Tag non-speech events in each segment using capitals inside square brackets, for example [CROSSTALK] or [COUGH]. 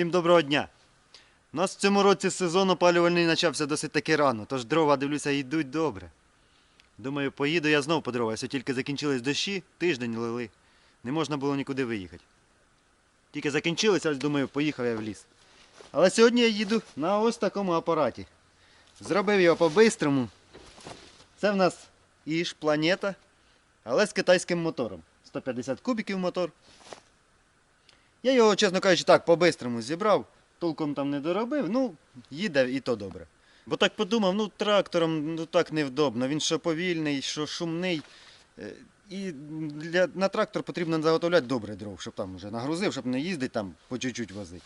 Всім доброго дня! У нас в цьому році сезон опалювальний почався досить таки рано, тож дрова, дивлюся, йдуть добре. Думаю, поїду я знов по дрова, ось тільки закінчились дощі, тиждень лили. Не можна було нікуди виїхати. Тільки закінчилися, ось думаю, поїхав я в ліс. Але сьогодні я їду на ось такому апараті. Зробив його по-бистрому. Це в нас Іж планета, але з китайським мотором. 150 кубіків мотор. Я його, чесно кажучи, так по-бистрому зібрав, толком там не доробив, ну, їде і то добре. Бо так подумав, ну трактором ну так невдобно, він що повільний, що шумний. Е, І для, на трактор потрібно заготовляти добре дров, щоб там вже нагрузив, щоб не їздити там по чуть-чуть возити.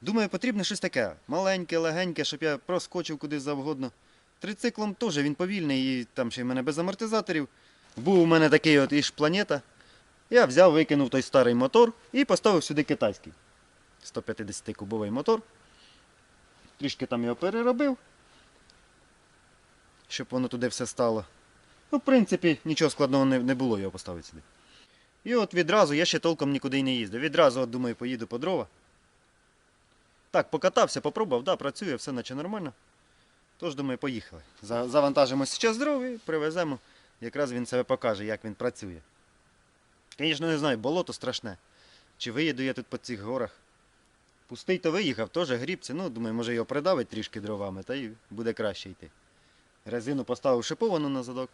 Думаю, потрібно щось таке маленьке, легеньке, щоб я проскочив куди завгодно. Трициклом теж він повільний, і там ще в мене без амортизаторів. Був у мене такий от іж планета. Я взяв, викинув той старий мотор і поставив сюди китайський. 150-кубовий мотор. Трішки там його переробив, щоб воно туди все стало. Ну, в принципі, нічого складного не, було його поставити сюди. І от відразу я ще толком нікуди й не їздив. Відразу, от, думаю, поїду по дрова. Так, покатався, попробував, да, працює, все наче нормально. Тож, думаю, поїхали. За- Завантажимо зараз дров і привеземо. Якраз він себе покаже, як він працює. Звісно, не знаю, болото страшне. Чи виїду я тут по цих горах. Пустий то виїхав, теж грібці. Ну, думаю, може його придавить трішки дровами, та й буде краще йти. Резину поставив шиповану на задок.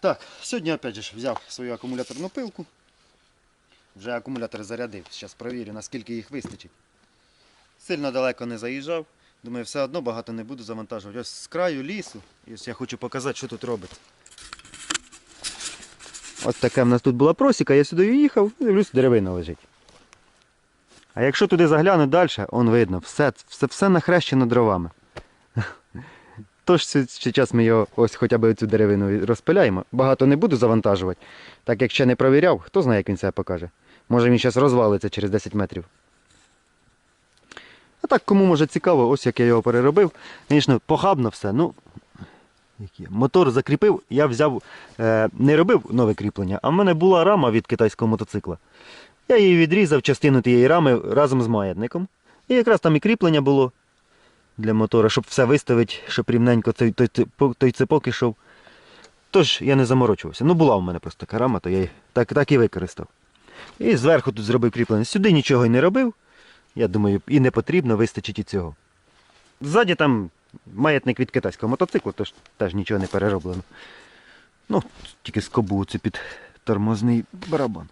Так, сьогодні опять же взяв свою акумуляторну пилку. Вже акумулятор зарядив. Зараз провірю, наскільки їх вистачить. Сильно далеко не заїжджав. Думаю, все одно багато не буду завантажувати. Ось з краю лісу. І ось я хочу показати, що тут робиться. Ось така в нас тут була просіка, я сюди їхав, дивлюсь, деревина лежить. А якщо туди заглянути далі, он видно, все, все, все нахрещено дровами. [LAUGHS] Тож зараз ми його ось хоча б цю деревину розпиляємо. Багато не буду завантажувати. Так як ще не провіряв, хто знає, як він себе покаже. Може він зараз розвалиться через 10 метрів. А так, кому може цікаво, ось як я його переробив. Звісно, похабно все. Ну, які? Мотор закріпив, я взяв, е, не робив нове кріплення, а в мене була рама від китайського мотоцикла. Я її відрізав, частину тієї рами разом з маятником. І якраз там і кріплення було для мотора, щоб все виставити, щоб рівненько той, той, той ципок ішов. Тож я не заморочувався. Ну, була в мене просто така рама, то я її так, так і використав. І зверху тут зробив кріплення. Сюди нічого й не робив. Я думаю, і не потрібно, вистачить і цього. Ззаді там маятник від китайського мотоциклу, тож теж нічого не перероблено. Ну, тільки скобу це під тормозний барабан.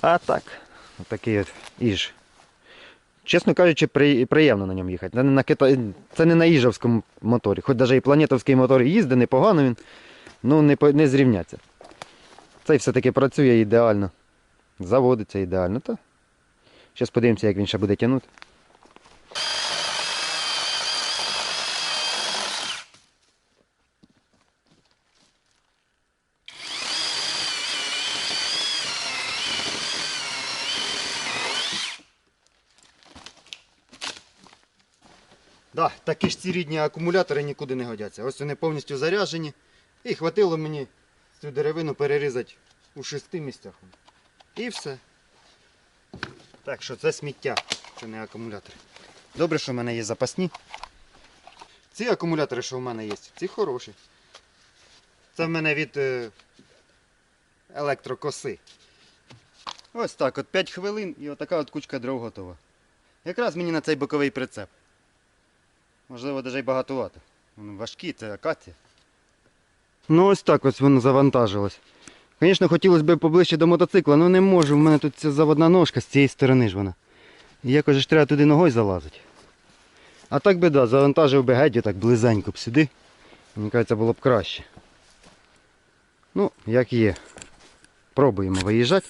А так, отакий от іж. Чесно кажучи, при, приємно на ньому їхати. Це не на, кита... це не на іжовському моторі. Хоч навіть і планетовський мотор їздить непогано він, ну не, не зрівняться. Цей все-таки працює ідеально. Заводиться ідеально. Та. Зараз подивимося, як він ще буде тягнути. Да, такі ж ці рідні акумулятори нікуди не годяться. Ось вони повністю заряджені. І хватило мені цю деревину перерізати у шести місцях. І все. Так що це сміття, це не акумулятори. Добре, що в мене є запасні. Ці акумулятори, що в мене є, ці хороші. Це в мене від е, електрокоси. Ось так, от 5 хвилин і отака от кучка дров готова. Якраз мені на цей боковий прицеп. Можливо, навіть багатувати. Вони важкі, це акація. Ну ось так ось воно завантажилось. Звісно, хотілося б поближче до мотоцикла, але не можу. У мене тут ця заводна ножка з цієї сторони ж вона. І якось ж треба туди ногою залазити. А так би да, завантажив би геть так близенько б сюди. Мені кажеться, було б краще. Ну, як є. Пробуємо виїжджати.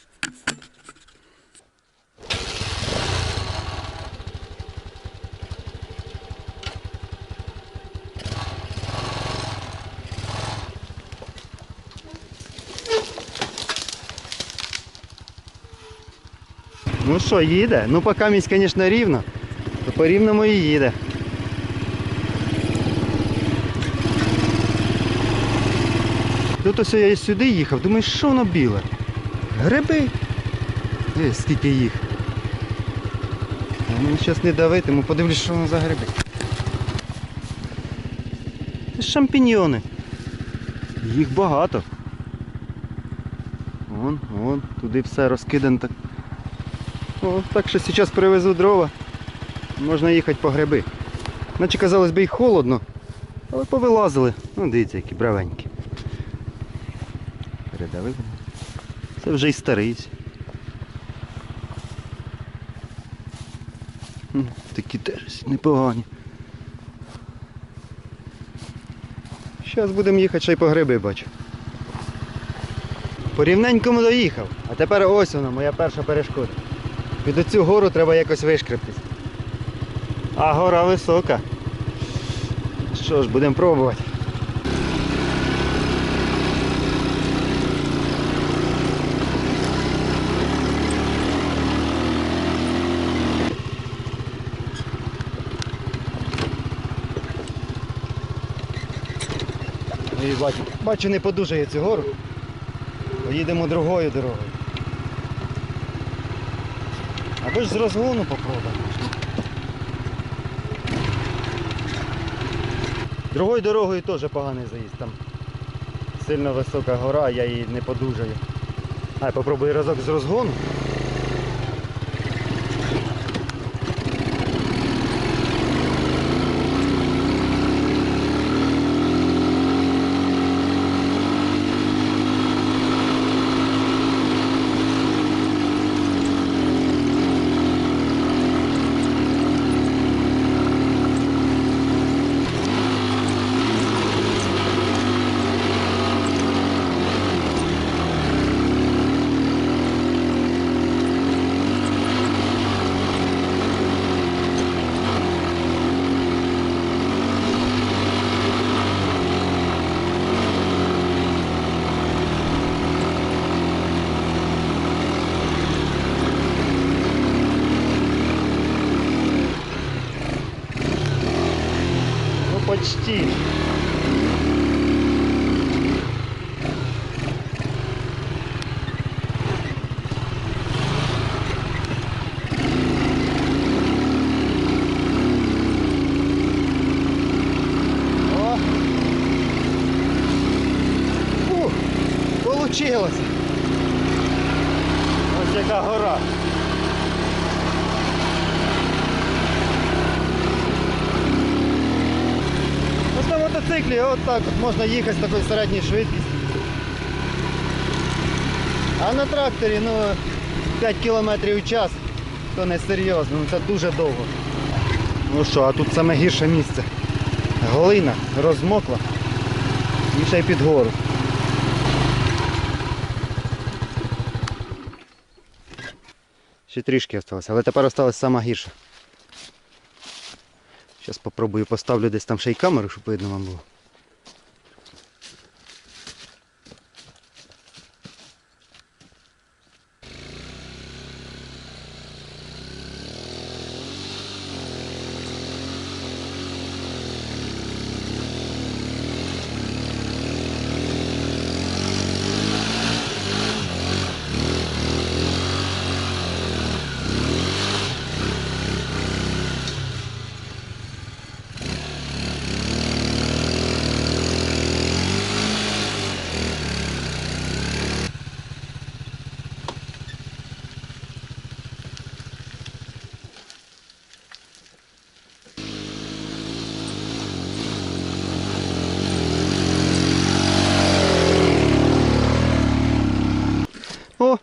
Ну що, їде? Ну поки місць, звісно, рівно, то по рівному і їде. Тут ось я і сюди їхав, думаю, що воно біле? Гриби. Е, скільки їх. Мені зараз не давитиму, подивлюсь, що воно за гриби. Шампіньйони. Їх багато. Вон, вон, туди все розкидано так. О, так що зараз привезу дрова. Можна їхати по гриби. Наче казалось би і холодно, але повилазили. Ну, дивіться, які бравенькі. Передавив. Це вже і старий. Такі теж непогані. Зараз будемо їхати ще й по гриби бачу. По рівненькому доїхав. А тепер ось вона, моя перша перешкода. Під оцю гору треба якось вишкрепитись. А гора висока. Що ж, будемо пробувати. Бачу, бачу, не подужає цю гору. Поїдемо другою дорогою. Або ж з розгону попробуємо. Другою дорогою теж поганий заїзд. Там сильно висока гора, я її не подужаю. А я попробую разок з розгону. О! Получилось. Ось яка гора. Ось на мотоциклі от так от можна їхати з такою середньою швидкістю. А на тракторі ну, 5 км в час, то не серйозно, ну, це дуже довго. Ну що, а тут саме гірше місце. Глина розмокла і ще й під гору. Ще трішки залишилося, але тепер осталось сама гірша. Зараз спробую поставлю десь там ще й камеру, щоб видно вам було.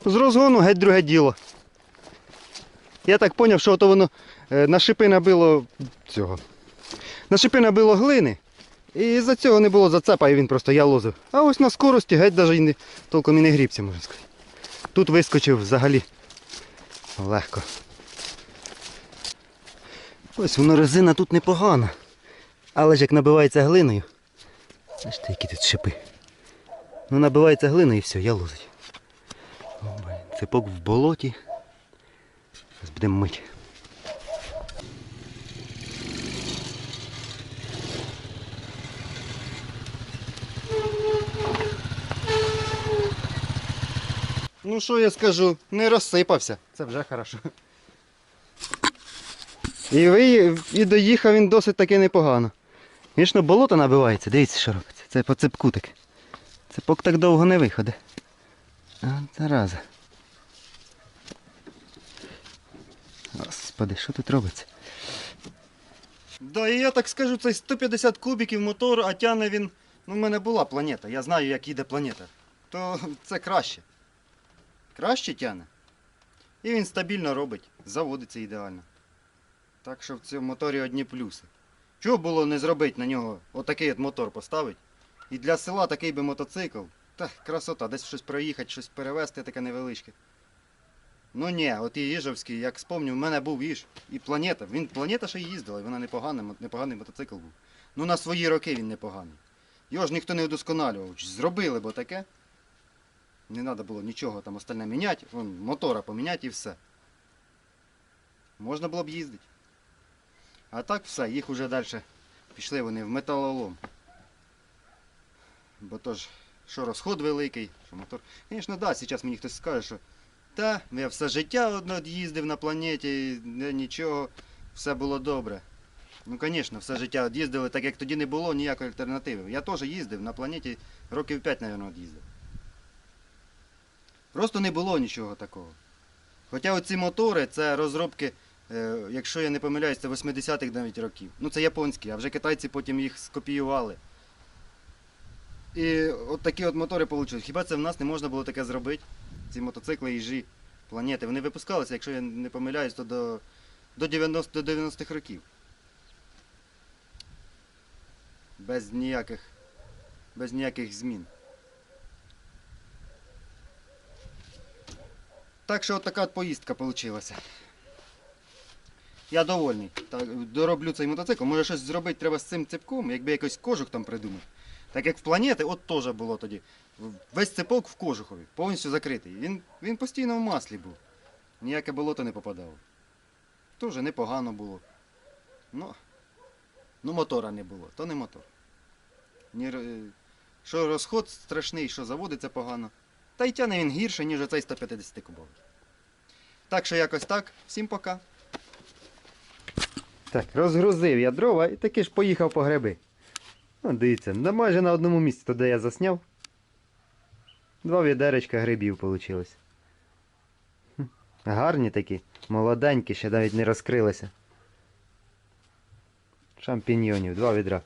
З розгону геть друге діло. Я так зрозумів, що то воно е, на шипи набило цього. На шипи набило глини. І за цього не було зацепа, і він просто я лозив. А ось на скорості геть навіть не, толком і не грібся, можна сказати. Тут вискочив взагалі легко. Ось воно резина тут непогана. Але ж як набивається глиною. Бачите, які тут шипи. Ну набивається глиною і все, я лозить. Цепок в болоті. Зараз будемо мити. Ну що я скажу, не розсипався. Це вже хорошо. І ви, і доїхав він досить таки непогано. Звісно, болото набивається, дивіться, що робиться. Це по цепку таке. Цепок так довго не виходить. А, зараза. Господи, що тут робиться? Да, і я так скажу, це 150 кубиків мотор, а тяне він. Ну, в мене була планета, я знаю, як їде планета. То [LAUGHS] це краще. Краще тяне. І він стабільно робить, заводиться ідеально. Так що в цьому моторі одні плюси. Чого було не зробити на нього отакий от мотор поставити? І для села такий би мотоцикл. Та красота, десь щось проїхати, щось перевезти таке невеличке. Ну ні, от і Їжовський, як спомню, в мене був Їж. І планета. Він планета ще й їздила, і вона непогана, непоганий мотоцикл був. Ну на свої роки він непоганий. Його ж ніхто не удосконалював. Зробили бо таке. Не треба було нічого там остальне міняти. Вон, мотора поміняти і все. Можна було б їздити. А так все, їх уже далі пішли вони в металолом. Бо то ж, що розход великий, що мотор. Звісно, да, зараз мені хтось скаже, що та, я все життя одно їздив на планеті, не, нічого, все було добре. Ну, звісно, все життя їздили, так як тоді не було ніякої альтернативи. Я теж їздив на планеті років 5, мабуть, їздив. Просто не було нічого такого. Хоча оці мотори це розробки, е, якщо я не помиляюсь, це 80-х навіть років. Ну це японські, а вже китайці потім їх скопіювали. І от такі от мотори вийшли. Хіба це в нас не можна було таке зробити? Ці мотоцикли їжі планети. Вони випускалися, якщо я не помиляюсь, то до, до 90 до 90-х років. Без ніяких, без ніяких змін. Так що от така от поїздка вийшла. Я довольний. Так, дороблю цей мотоцикл. Може щось зробити треба з цим цепком, якби якийсь кожух там придумати. Так як в планети, от теж було тоді. Весь цепок в кожухові, повністю закритий. Він, він постійно в маслі був. Ніяке болото не попадало. Тоже непогано було. Ну, ну мотора не було, то не мотор. Ні, що розход страшний, що заводиться погано. Та й тяне він гірше, ніж оцей 150 кубовий. Так що якось так. Всім пока. Так, розгрузив я дрова і таки ж поїхав по гриби. Ну, дивіться, на майже на одному місці, то де я засняв. Два відеречка грибів вийшло. Гарні такі, молоденькі, ще навіть не розкрилися. Шампіньйонів, два відра.